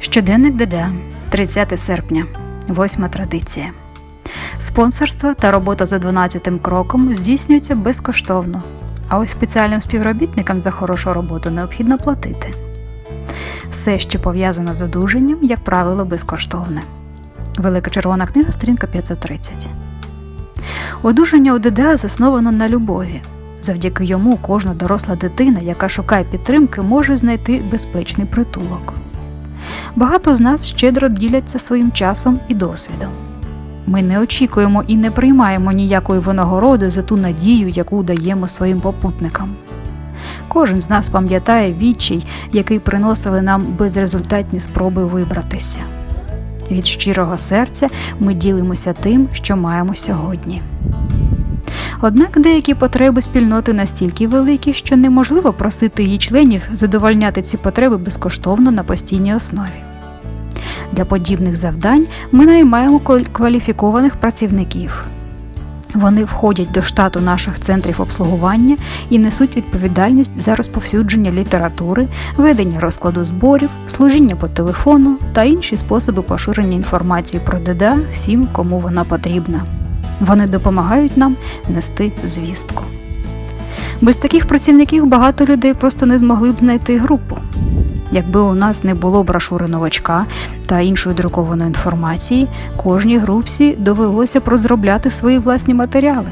Щоденник ДДА, 30 серпня, восьма традиція. Спонсорство та робота за 12 кроком здійснюються безкоштовно, а ось спеціальним співробітникам за хорошу роботу необхідно платити. Все, що пов'язано з одужанням, як правило, безкоштовне. Велика червона книга, сторінка 530. Одужання у ДДА засновано на любові. Завдяки йому кожна доросла дитина, яка шукає підтримки, може знайти безпечний притулок. Багато з нас щедро діляться своїм часом і досвідом. Ми не очікуємо і не приймаємо ніякої винагороди за ту надію, яку даємо своїм попутникам. Кожен з нас пам'ятає відчай, який приносили нам безрезультатні спроби вибратися. Від щирого серця ми ділимося тим, що маємо сьогодні. Однак деякі потреби спільноти настільки великі, що неможливо просити її членів задовольняти ці потреби безкоштовно на постійній основі. Для подібних завдань ми наймаємо кваліфікованих працівників. Вони входять до штату наших центрів обслугування і несуть відповідальність за розповсюдження літератури, ведення розкладу зборів, служіння по телефону та інші способи поширення інформації про ДДА всім, кому вона потрібна. Вони допомагають нам нести звістку. Без таких працівників багато людей просто не змогли б знайти групу. Якби у нас не було брошури новачка та іншої друкованої інформації, кожній групці довелося розробляти свої власні матеріали.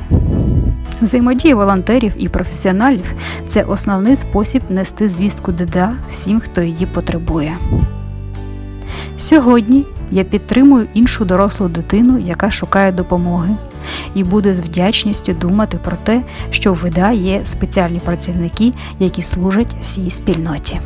Взаємодія волонтерів і професіоналів це основний спосіб нести звістку ДДА всім, хто її потребує. Сьогодні я підтримую іншу дорослу дитину, яка шукає допомоги, і буде з вдячністю думати про те, що в ВДА є спеціальні працівники, які служать всій спільноті.